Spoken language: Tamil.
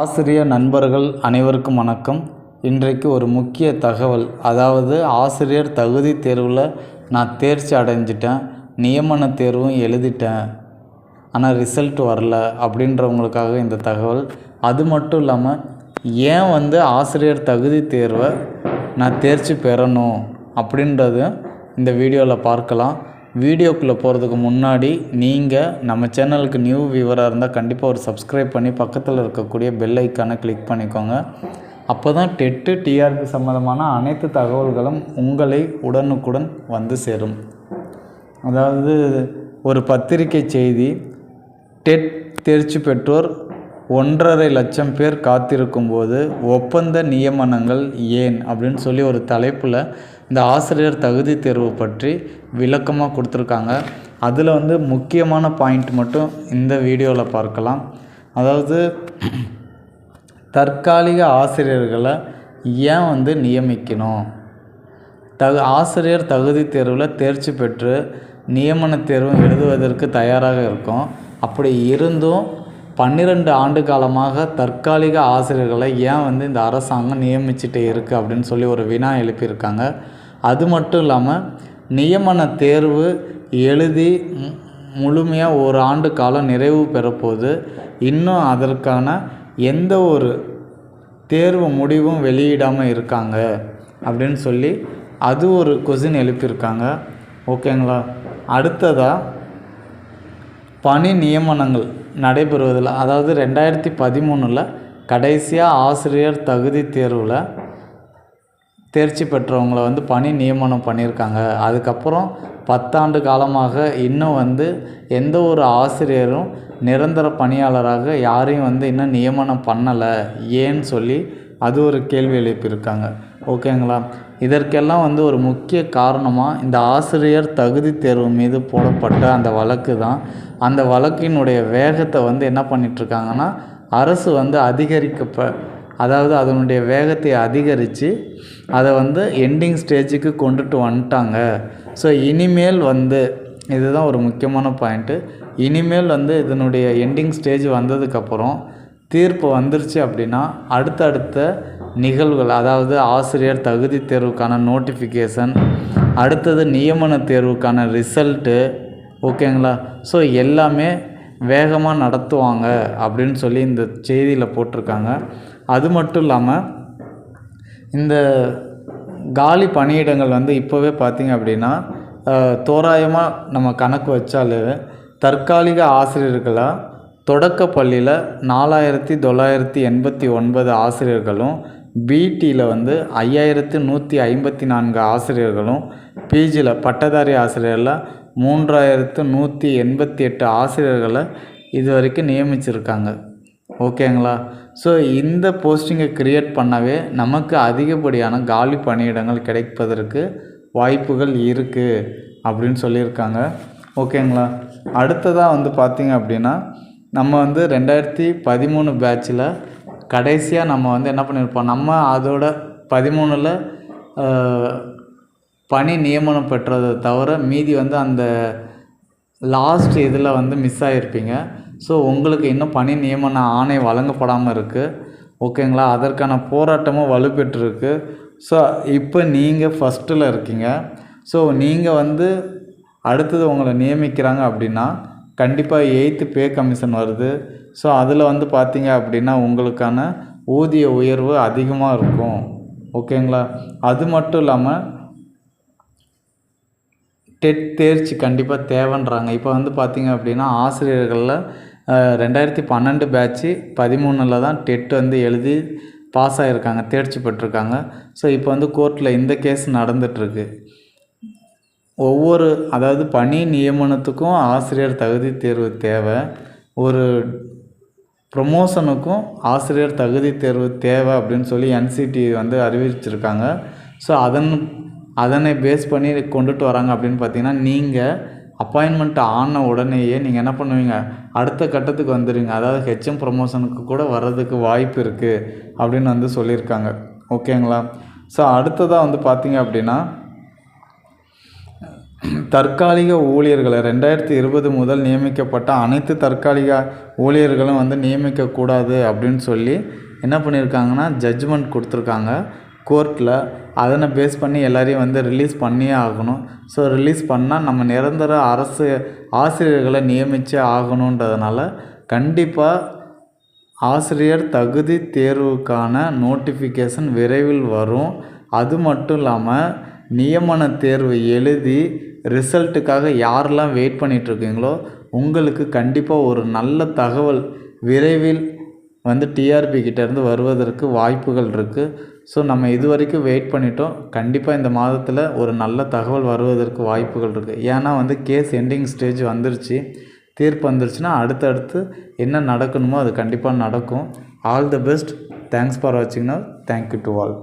ஆசிரியர் நண்பர்கள் அனைவருக்கும் வணக்கம். இன்றைக்கு ஒரு முக்கிய தகவல். அதாவது ஆசிரியர் தகுதி தேர்வில் நான் தேர்ச்சி அடைஞ்சிட்டேன். நியமன தேர்வும் எழுதிட்டேன். ஆனால் ரிசல்ட் வரல அப்படின்றவங்களுக்காக இந்த தகவல். அது மட்டும் இல்லாமல் ஏன் வந்து ஆசிரியர் தகுதி தேர்வை நான் தேர்ச்சி பெறணும் அப்படின்றது இந்த வீடியோவில் பார்க்கலாம். வீடியோக்குள்ளே போகிறதுக்கு முன்னாடி நீங்கள் நம்ம சேனலுக்கு நியூ வியூவராக இருந்தால் கண்டிப்பாக ஒரு சப்ஸ்கிரைப் பண்ணி பக்கத்தில் இருக்கக்கூடிய பெல் ஐக்கானை கிளிக் பண்ணிக்கோங்க. அப்போ தான் டெட்டு டிஆர்பி சம்மந்தமான அனைத்து தகவல்களும் உங்களை உடனுக்குடன் வந்து சேரும். அதாவது ஒரு பத்திரிகை செய்தி டெட் தேர்ச்சி பெற்றோர் ஒன்றரை லட்சம் பேர் காத்திருக்கும்போது ஒப்பந்த நியமனங்கள் ஏன் அப்படின்னு சொல்லி ஒரு தலைப்பில் இந்த ஆசிரியர் தகுதி தேர்வு பற்றி விளக்கமாக கொடுத்துருக்காங்க. அதில் வந்து முக்கியமான பாயிண்ட் மட்டும் இந்த வீடியோவில் பார்க்கலாம். அதாவது தற்காலிக ஆசிரியர்களை ஏன் வந்து நியமிக்கணும்? தகு ஆசிரியர் தகுதி தேர்வில் தேர்ச்சி பெற்று நியமன தேர்வு எழுதுவதற்கு தயாராக இருக்கும். அப்படி இருந்தும் பன்னிரெண்டு ஆண்டு காலமாக தற்காலிக ஆசிரியர்களை ஏன் வந்து இந்த அரசாங்கம் நியமிச்சுட்டே இருக்குது அப்படின்னு சொல்லி ஒரு வினா எழுப்பியிருக்காங்க. அது மட்டும் இல்லாமல் நியமன தேர்வு எழுதி மு- முழுமையாக ஒரு ஆண்டு காலம் நிறைவு பெறப்போது இன்னும் அதற்கான எந்த ஒரு தேர்வு முடிவும் வெளியிடாமல் இருக்காங்க அப்படின்னு சொல்லி அது ஒரு கொஷின் எழுப்பியிருக்காங்க. ஓகேங்களா? அடுத்ததாக பணி நியமனங்கள் நடைபெறுவதில் அதாவது ரெண்டாயிரத்தி பதிமூணில் கடைசியாக ஆசிரியர் தகுதி தேர்வில் தேர்ச்சி பெற்றவங்களை வந்து பணி நியமனம் பண்ணியிருக்காங்க. அதுக்கப்புறம் பத்தாண்டு காலமாக இன்னும் வந்து எந்த ஒரு ஆசிரியரும் நிரந்தர பணியாளராக யாரையும் வந்து இன்னும் நியமனம் பண்ணலை. ஏன்னு சொல்லி அது ஒரு கேள்வி எழுப்பியிருக்காங்க. ஓகேங்களா? இதற்கெல்லாம் வந்து ஒரு முக்கிய காரணமாக இந்த ஆசிரியர் தகுதி தேர்வு மீது போடப்பட்ட அந்த வழக்கு தான். அந்த வழக்கினுடைய வேகத்தை வந்து என்ன பண்ணிகிட்ருக்காங்கன்னா அரசு வந்து அதிகரிக்கப்ப அதாவது அதனுடைய வேகத்தை அதிகரித்து அதை வந்து எண்டிங் ஸ்டேஜுக்கு கொண்டுட்டு வந்துட்டாங்க. ஸோ இனிமேல் வந்து இதுதான் ஒரு முக்கியமான பாயிண்ட்டு இனிமேல் வந்து இதனுடைய எண்டிங் ஸ்டேஜ் வந்ததுக்கப்புறம் தீர்ப்பு வந்துருச்சு அப்படின்னா அடுத்தடுத்த நிகழ்வுகள் அதாவது ஆசிரியர் தகுதி தேர்வுக்கான நோட்டிஃபிகேஷன் அடுத்தது நியமன தேர்வுக்கான ரிசல்ட்டு ஓகேங்களா ஸோ எல்லாமே வேகமாக நடத்துவாங்க அப்படின்னு சொல்லி இந்த செய்தியில் போட்டிருக்காங்க. அது மட்டும் இல்லாமல் இந்த காலி பணியிடங்கள் வந்து இப்போவே பார்த்திங்க அப்படின்னா தோராயமாக நம்ம கணக்கு வச்சாலே தற்காலிக ஆசிரியர்களாக தொடக்க பள்ளியில் நாலாயிரத்தி தொள்ளாயிரத்தி எண்பத்தி ஒன்பது ஆசிரியர்களும் பிடியில் வந்து ஐயாயிரத்து நூற்றி ஐம்பத்தி நான்கு ஆசிரியர்களும் பிஜியில் பட்டதாரி ஆசிரியரில் மூன்றாயிரத்து நூற்றி எண்பத்தி எட்டு ஆசிரியர்களை இது வரைக்கும் நியமிச்சிருக்காங்க. ஓகேங்களா? ஸோ இந்த போஸ்டிங்கை க்ரியேட் பண்ணவே நமக்கு அதிகப்படியான காலி பணியிடங்கள் கிடைப்பதற்கு வாய்ப்புகள் இருக்குது அப்படின்னு சொல்லியிருக்காங்க. ஓகேங்களா? அடுத்ததாக வந்து பார்த்திங்க அப்படின்னா நம்ம வந்து ரெண்டாயிரத்தி பதிமூணு பேட்சில் கடைசியாக நம்ம வந்து என்ன பண்ணியிருப்போம் நம்ம அதோட பதிமூணில் பணி நியமனம் பெற்றதை தவிர மீதி வந்து அந்த லாஸ்ட் இதில் வந்து மிஸ் ஆகிருப்பீங்க ஸோ உங்களுக்கு இன்னும் பணி நியமன ஆணை வழங்கப்படாமல் இருக்குது ஓகேங்களா அதற்கான போராட்டமும் வலுப்பெற்றிருக்கு. ஸோ இப்போ நீங்கள் ஃபஸ்ட்டில் இருக்கீங்க. ஸோ நீங்கள் வந்து அடுத்தது உங்களை நியமிக்கிறாங்க அப்படின்னா கண்டிப்பாக எயித்து பே கமிஷன் வருது. ஸோ அதில் வந்து பார்த்தீங்க அப்படின்னா உங்களுக்கான ஊதிய உயர்வு அதிகமாக இருக்கும். ஓகேங்களா அது மட்டும் இல்லாமல் டெட் தேர்ச்சி கண்டிப்பாக தேவைன்றாங்க. இப்போ வந்து பார்த்தீங்க அப்படின்னா ஆசிரியர்களில் ரெண்டாயிரத்தி பன்னெண்டு பேட்ச்சு பதிமூணில் தான் டெட் வந்து எழுதி பாஸ் ஆகியிருக்காங்க தேர்ச்சி பெற்றிருக்காங்க. ஸோ இப்போ வந்து கோர்ட்டில் இந்த கேஸ் நடந்துகிட்ருக்கு ஒவ்வொரு அதாவது பணி நியமனத்துக்கும் ஆசிரியர் தகுதி தேர்வு தேவை. ஒரு ப்ரொமோஷனுக்கும் ஆசிரியர் தகுதி தேர்வு தேவை அப்படின்னு சொல்லி என்சிடி வந்து அறிவிச்சிருக்காங்க. ஸோ அதன் அதனை பேஸ் பண்ணி கொண்டுட்டு வராங்க அப்படின்னு பார்த்தீங்கன்னா நீங்கள் அப்பாயின்மெண்ட் ஆன உடனேயே நீங்கள் என்ன பண்ணுவீங்க? அடுத்த கட்டத்துக்கு வந்துடுவீங்க அதாவது ஹெச்எம் ப்ரொமோஷனுக்கு கூட வர்றதுக்கு வாய்ப்பு இருக்குது அப்படின்னு வந்து சொல்லியிருக்காங்க. ஓகேங்களா? ஸோ அடுத்ததாக வந்து பார்த்தீங்க அப்படின்னா தற்காலிக ஊழியர்களை ரெண்டாயிரத்தி இருபது முதல் நியமிக்கப்பட்ட அனைத்து தற்காலிக ஊழியர்களும் வந்து நியமிக்கக்கூடாது அப்படின்னு சொல்லி என்ன பண்ணியிருக்காங்கன்னா ஜட்ஜ்மெண்ட் கொடுத்துருக்காங்க. கோர்ட்டில் அதனை பேஸ் பண்ணி எல்லாரையும் வந்து ரிலீஸ் பண்ணியே ஆகணும். ஸோ ரிலீஸ் பண்ணால் நம்ம நிரந்தர அரசு ஆசிரியர்களை நியமித்தே ஆகணுன்றதுனால கண்டிப்பாக ஆசிரியர் தகுதி தேர்வுக்கான நோட்டிஃபிகேஷன் விரைவில் வரும். அது மட்டும் இல்லாமல் நியமன தேர்வு எழுதி ரிசல்ட்டுக்காக யாரெல்லாம் வெயிட் பண்ணிகிட்ருக்கீங்களோ உங்களுக்கு கண்டிப்பாக ஒரு நல்ல தகவல் விரைவில் வந்து டிஆர்பி கிட்டேருந்து வருவதற்கு வாய்ப்புகள் இருக்குது ஸோ நம்ம இது வரைக்கும் வெயிட் பண்ணிட்டோம். கண்டிப்பாக இந்த மாதத்தில் ஒரு நல்ல தகவல் வருவதற்கு வாய்ப்புகள் இருக்குது ஏன்னா வந்து கேஸ் எண்டிங் ஸ்டேஜ் வந்துருச்சு. தீர்ப்பு வந்துருச்சுன்னா அடுத்தடுத்து என்ன நடக்கணுமோ அது கண்டிப்பாக நடக்கும். All the best thanks for வாட்சிங்னா thank you to all